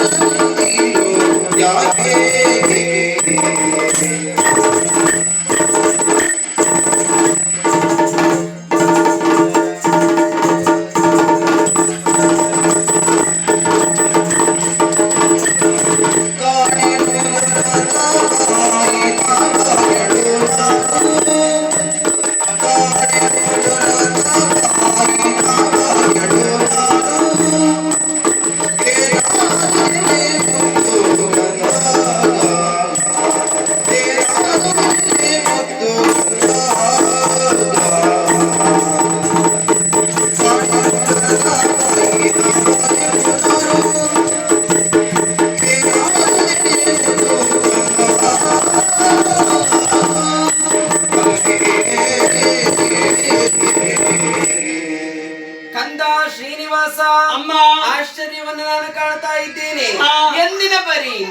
ಕಂದ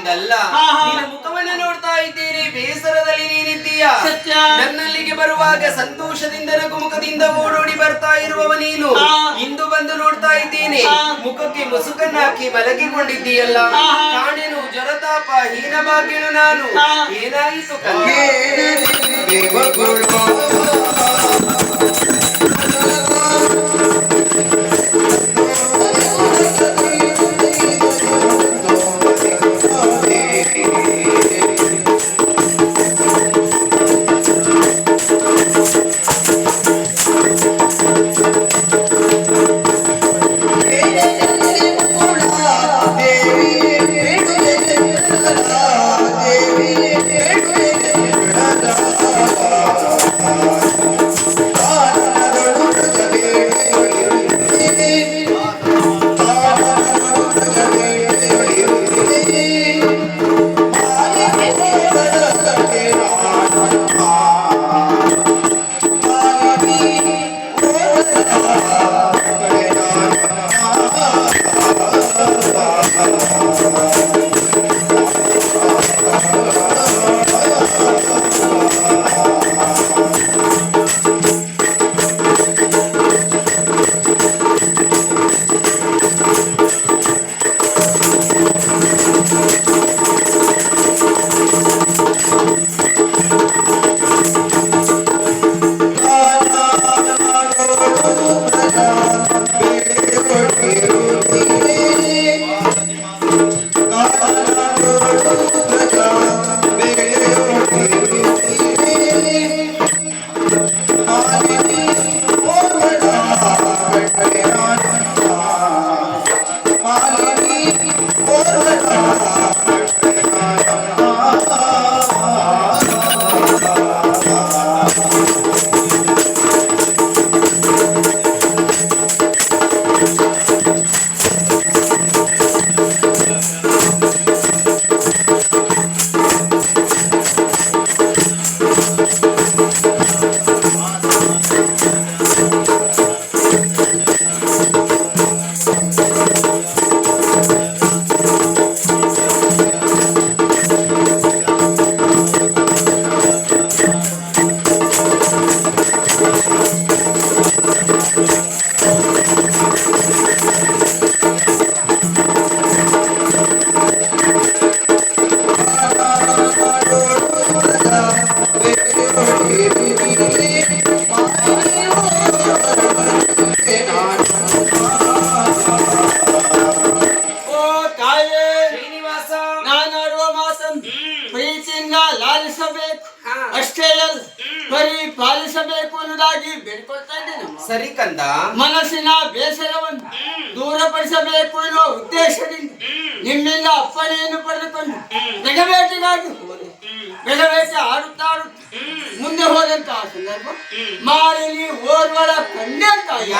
ನಿನ್ನ ಮುಖವನ್ನು ನೋಡ್ತಾ ಇದ್ದೇನೆ ಬೇಸರದಲ್ಲಿ ನೀನಿದ್ದೀಯ ಸತ್ಯ. ನನ್ನಲ್ಲಿಗೆ ಬರುವಾಗ ಸಂತೋಷದಿಂದ ನಗುಮುಖದಿಂದ ಓಡೋಡಿ ಬರ್ತಾ ಇರುವವ ನೀನು. ಇಂದು ಬಂದು ನೋಡ್ತಾ ಇದ್ದೇನೆ ಮುಖಕ್ಕೆ ಮುಸುಕನ್ನಾಕಿ ಮಲಗಿಕೊಂಡಿದ್ದೀಯಲ್ಲ. ಕಾಣೆನು ಜರತಾಪ ಬಾಗಿಲು ನಾನು. ಏನಾಯಿತು ಕಂದ ಅಷ್ಟೇ ಅಲ್ಲ ಬರೀ ಪಾಲಿಸಬೇಕು ಅನ್ನೋದಾಗಿ ಬೇಡ್ಕೊಳ್ತಾ ಇದ್ದೇನೆ ಸರಿ ಕಂದ. ಮನಸ್ಸಿನ ಬೇಸರವನ್ನು ದೂರಪಡಿಸಬೇಕು ಎನ್ನುವ ಉದ್ದೇಶದಿಂದ ನಿಮ್ಮಿಂದ ಅಪ್ಪಣೆಯನ್ನು ಪಡೆದುಕೊಂಡು ಬೆಳಬೇಟೆಗಾಗಿ ಹೋದೆ. ಬೆಳವೇಟ ಆಡುತ್ತಾ ಆಡುತ್ತಾ ಮುಂದೆ ಹೋದಂತಹ ಸಂದರ್ಭ ಮಾರಿಲಿ ಓರ್ವಳ ಕನ್ಯೆ ತಾಯಿ.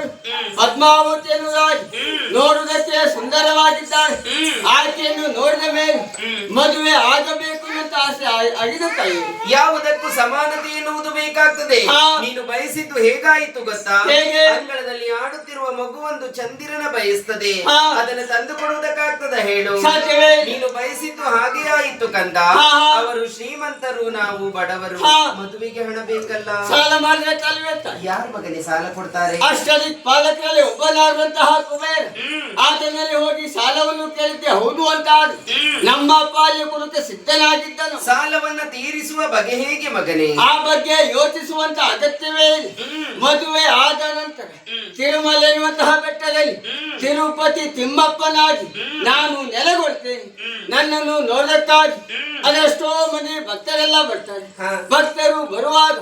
ಓರ್ವಲೆ ಮಗಳು ಪದ್ಮಾವತಿ ಎನ್ನುವುದಾಗಿ ನೋಡುವುದಕ್ಕೆ ಸುಂದರವಾಗಿದ್ದಾಳೆ. ಆಕೆಯನ್ನು ನೋಡಿದ ಮೇಲೆ ಮದುವೆ ಆಗಬೇಕು ಅಂತ ಆಸೆ ಆಗಿದೆ ತಾಯಿ ಯಾವುದಕ್ಕೂ ಸಮಾನತೆ ಎನ್ನುವುದು ಬೇಕಾಗ್ತದೆ. ನೀನು ಬಯಸಿದ್ದು ಹೇಗಾಯಿತು ಗೊತ್ತಾ? ಅಂಗಳದಲ್ಲಿ ಆಡುತ್ತಿರುವ ಮಗುವೊಂದು ಚಂದಿರನ ಬಯಸ್ತದೆ. ಅದನ್ನು ತಂದು ಕೊಡುವುದಕ್ಕಾಗ್ತದ ಹೇಳು ನೀನು ಬಯಸಿದ್ದು ಹಾಗೆ ಆಯಿತು ಕಂದ. ಅವರು ಶ್ರೀಮಂತರು ನಾವು ಬಡವರು. ಮದುವೆಗೆ ಹಣ ಬೇಕಲ್ಲ? ಸಾಲ ಯಾರ ಮಗನೇ ಸಾಲ ಕೊಡ್ತಾರೆ? ಅಷ್ಟದಿ ಪಾಲಕರಲ್ಲಿ ಒಬ್ಬನಾಗುವಂತಹ ಕುಬೇರ್. ಆತನಲ್ಲಿ ಹೋಗಿ ಸಾಲವನ್ನು ಕೇಳಿದ್ದೆ ಹೌದು ಅಂತ ನಮ್ಮ ನಮ್ಮ ಕೊಡುತ್ತೆ ಕುರಿತು ಸಿದ್ಧನಾಗಿದ್ದನು ಸಾಲವನ್ನ ತೀರಿಸುವ ಬಗೆ ಹೇಗೆ ಮಗನೇ? ಆ ಬಗ್ಗೆ ಯೋಚಿಸುವಂತ ಅಗತ್ಯವೇ ಇಲ್ಲ. ಮದುವೆ ಆದ ನಂತರ ತಿರುಮಲ ಎನ್ನುವಂತಹ ಬೆಟ್ಟದಲ್ಲಿ ತಿರುಪತಿ ತಿಮ್ಮಪ್ಪನಾಗಿ ನಾನು ನೆಲೆಗೊಳ್ತೇನೆ. ನನ್ನನ್ನು ನೋಡಕ್ಕಾಗಿ ಅದೆಷ್ಟೋ ಮಂದಿ ಭಕ್ತರೆಲ್ಲ ಬರ್ತಾರೆ. ಭಕ್ತರು ಬರುವಾಗ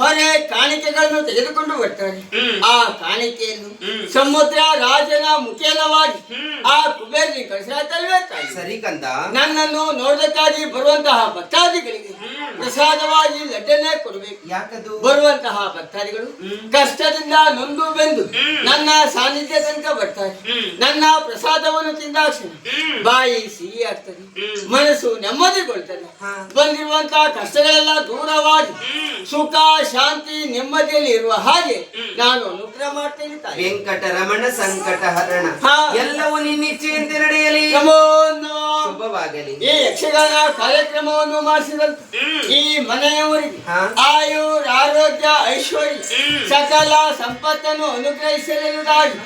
ಹೊರೆ ಕಾಣಿಕೆಗಳನ್ನು ತೆಗೆದುಕೊಂಡು ಬರ್ತಾರೆ. ಆ ಕಾಣಿಕೆಯನ್ನು ಸಮುದ್ರ ರಾಜನ ಮುಖೇನವಾಗಿ ಆ ಕುಬೇರಿ ಕಳಿಸಲಾತಲ್ವೇ ತಾಯಿ. ಸರಿ ಕಂದ. ನನ್ನನ್ನು ನೋಡೋದಕ್ಕಾಗಿ ಬರುವಂತಹ ಭಕ್ತಾದಿಗಳಿಗೆ ಪ್ರಸಾದವಾಗಿ ಲಡ್ಡನೆ ಕೊಡಬೇಕು. ಯಾಕದು? ಬರುವಂತಹ ಭಕ್ತಾದಿಗಳು ಕಷ್ಟದಿಂದ ನೊಂದು ಬೆಂದು ನನ್ನ ಸಾನ್ನಿಧ್ಯ ತನಕ ಬರ್ತಾರೆ ನನ್ನ ಪ್ರಸಾದವನ್ನು ತಿಂದಾಕ್ಷಣ ಬಾಯಿ ಸಿಹಿ ಆಗ್ತದೆ. ಮನಸ್ಸು ನೆಮ್ಮದಿಗೊಳ್ತದೆ. ಬಂದಿರುವಂತಹ ಕಷ್ಟಗಳೆಲ್ಲ ದೂರವಾಗಿ ಸುಖ ಶಾಂತಿ ನೆಮ್ಮದಿಯಲ್ಲಿ ಇರುವ ಹಾಗೆ ನಾನು ಅನುಗ್ರಹ ಮಾಡ್ತೇನೆ ತಾಯಿ. ವೆಂಕಟರಮಣ ಸಂಕಟ ಹರಣ. ಎಲ್ಲವೂ ಎಲ್ಲವೂ ನಿನ್ನಿಚ್ಛೆಯಂತೆ ನಡೆಯಲಿ. ಶುಭವಾಗಲಿ. ಈ ಯಕ್ಷಗಾನ ಕಾರ್ಯಕ್ರಮವನ್ನು ಮಾಡಿಸಿದಂತ ಈ ಮನೆಯವರಿಗೆ ಹಾ. ಆಯುರ್ ಆರೋಗ್ಯ ಐಶ್ವರ್ಯ ಸಕಲ ಸಂಪತ್ತನ್ನು ಅನುಗ್ರಹಿಸಲಿರುವುದಾಗಿ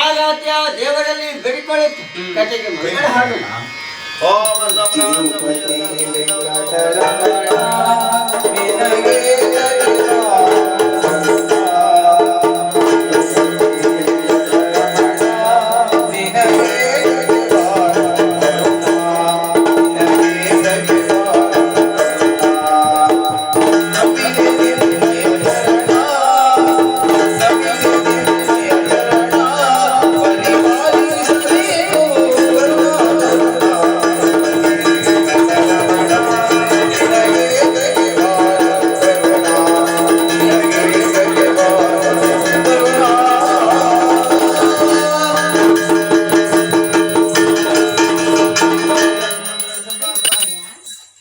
ಆರಾಧ್ಯ ದೇವರಲ್ಲಿ ಬೇಡಿಕೊಳ್ಳುತ್ತೆ ಕತೆಗೆ ಮಗಳ ಹಾಡು ನಿನಗೆ ದಯೆಯ